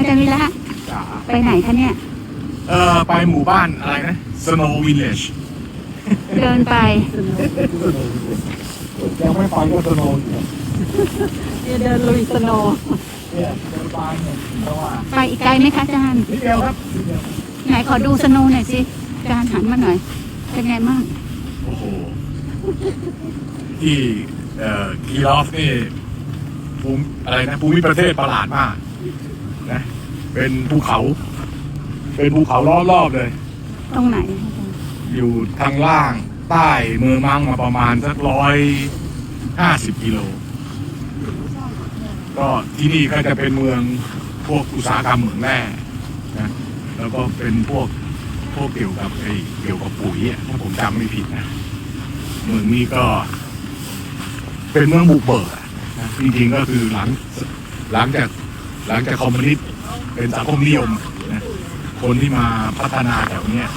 อาจารย์วิระจ๋าไปไหนคะเนี่ย เออไปหมู่บ้านอะไรนะ Snow Village เดินไป ยังไม่ไปก็ Snow จะเดินลุยสโนว์เนี่ยเดินไปเนี่ยเพราะว่าไปอีกไกลไหมคะอาจารย์ นิดเดียวครับนิดเดียวไหนขอดูสโนว์หน่อยสิ อาจารย์หันมาหน่อย เป็นไงบ้างโอ้โห ที่เอ่อคีรอฟนี่ภูมิอะไรนะภูมิประเทศประหลาดมาก นะ เป็นภูเขา เป็นภูเขาล้อมรอบเลย ตรงไหนอยู่ทางล่างใต้เมืองมังมาประมาณสักร้อยห้าสิบกิโล ก็ที่นี่ก็จะเป็นเมืองพวกอุตสาหกรรมเหมืองแร่นะ แล้วก็เป็นพวกพวกเกี่ยวกับไอ้เกี่ยวกับปุ๋ยอะถ้าผมจำไม่ผิดนะ เมืองนี้ก็ เป็นเมืองบุกเบิกอะนะจริงๆก็คือหลังหลังจาก หลังจากคอมมิวนิสต์เป็นสังคมนิยมนะคนที่มาพัฒนาแถวเนี้ย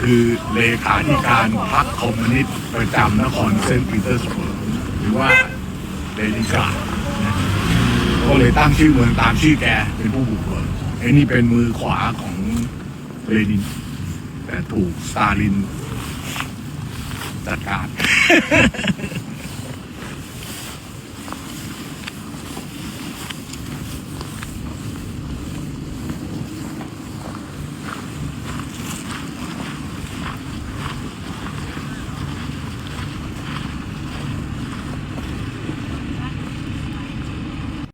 คือเลขาธิการพรรคคอมมิวนิสต์ประจำนครเซนต์ปีเตอร์สเบิร์กหรือว่าเลนินกราดนะก็เลยตั้งชื่อเมืองตามชื่อแกเป็นผู้บุกเบิกไอ้นี่เป็นมือขวาของเลนิน แต่ถูกสตาลินจัดการ